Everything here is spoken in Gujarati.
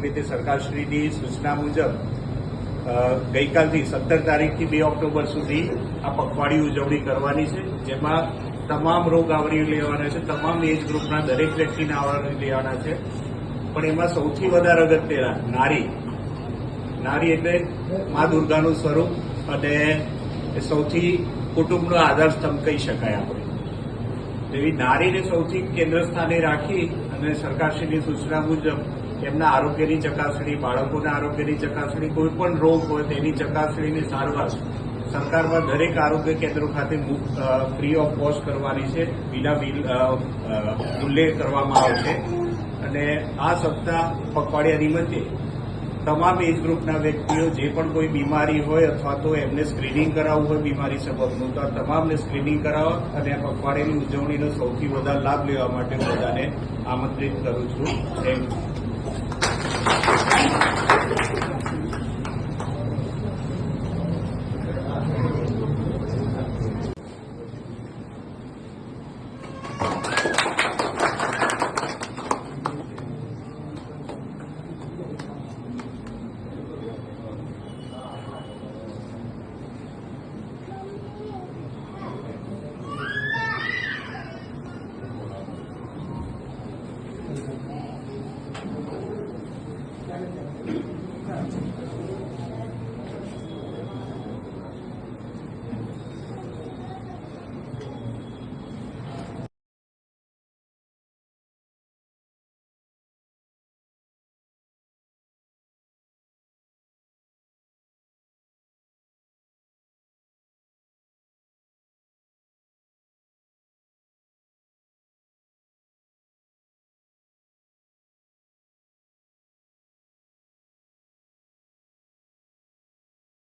નિમિત્તે સરકારશ્રીની સૂચના મુજબ ગઈકાલથી સત્તર તારીખથી બે ઓક્ટોબર સુધી આ પખવાડી ઉજવણી કરવાની છે, જેમાં તમામ રોગ આવરી લેવાના છે, તમામ એજ ગ્રુપના દરેક વ્યક્તિને આવરી લેવાના છે. પણ એમાં સૌથી વધારે અગત્યના નારી. નારી એટલે મા દુર્ગાનું સ્વરૂપ અને સૌથી કુટુંબનો આધાર સ્તંભ કહી શકાય આપણે. એવી નારીને સૌથી કેન્દ્ર સ્થાને રાખી અને સરકારશ્રીની સૂચના મુજબ એમના આરોગ્યની ચકાસણી, બાળકોના આરોગ્યની ચકાસણી, કોઈ પણ રોગ હોય તેની ચકાસણીની સારવાર સરકારમાં દરેક આરોગ્ય કેન્દ્રો ખાતે ફ્રી ઓફ કોસ્ટ કરવાની છે, વિના મૂલ્યે કરવામાં આવશે. અને આ સપ્તાહ પખવાડિયા નિમિત્તે તમામ એજ ગ્રુપના વ્યક્તિઓ જે પણ કોઈ બીમારી હોય અથવા તો એમને સ્ક્રીનિંગ કરાવવું હોય બીમારી સબબનું તો આ તમામને સ્ક્રીનિંગ કરાવવા અને આ પખવાડિયાની ઉજવણીનો સૌથી વધારે લાભ લેવા માટે હું બધાને આમંત્રિત કરું છું. Thank you はい。